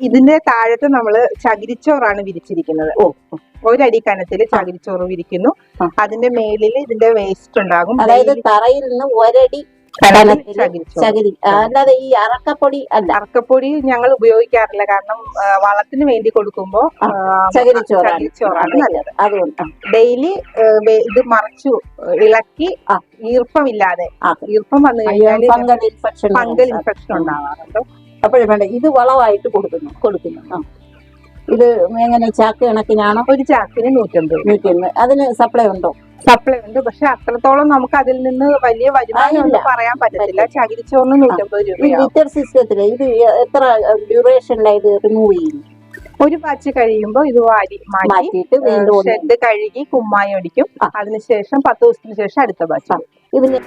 ഇതിന്റെ താഴത്ത് നമ്മൾ ചകിരിച്ചോറാണ് വിരിച്ചിരിക്കുന്നത്. ഓ ഒരടി കനത്തിൽ ചകിരിച്ചോറ് വിരിക്കുന്നു. അതിന്റെ മേലിൽ ഇതിന്റെ വേസ്റ്റ് ഉണ്ടാകും. അതായത് തറയിൽ നിന്ന് ഒരടി ചകിരി. അല്ലാതെ ഈ അറക്കപ്പൊടി അല്ല. അറക്കപ്പൊടി ഞങ്ങൾ ഉപയോഗിക്കാറില്ല. കാരണം വളത്തിന് വേണ്ടി കൊടുക്കുമ്പോ ചകിരിച്ചോറാണ്. നല്ലത്. അതുകൊണ്ട്. ഡെയിലി ഇത് മറച്ചു ഇളക്കി ഈർപ്പമില്ലാതെ ഈർപ്പം വന്നു കഴിഞ്ഞാൽ ഫംഗൽ ഇൻഫെക്ഷൻ ഉണ്ടാവാറുണ്ട്. അപ്പോഴും വേണ്ട ഇത് വളമായിട്ട് കൊടുക്കുന്നു കൊടുക്കുന്നു. ആ. ഇത് എങ്ങനെ ചാക്ക് കണക്കിനാണോ? ഒരു ചാക്കിന് നൂറ്റമ്പത്. നിൽക്കുന്നത് അതിന് സപ്ലൈ ഉണ്ടോ? സപ്ലൈ ഉണ്ട്. പക്ഷെ അത്രത്തോളം നമുക്ക് അതിൽ നിന്ന് വലിയ വരുമാനം പറയാൻ പറ്റത്തില്ല. ചകിരിച്ചോറിന് നൂറ്റമ്പത് രൂപ ലിറ്റർ സിസ്റ്റത്തിൽ ഇത് എത്ര ഡ്യൂറേഷനിലാണ് ഇത് റിമൂവ് ചെയ്യുന്നു? ഒരു പാച്ച് കഴിയുമ്പോൾ ഇത് വാരി മാറ്റിയിട്ട് വീണ്ടും ഷെഡ് കഴുകി കുമ്മായി അടിക്കും. അതിനുശേഷം പത്ത് ദിവസത്തിന് ശേഷം അടുത്ത പാച്ച് ഇതിന്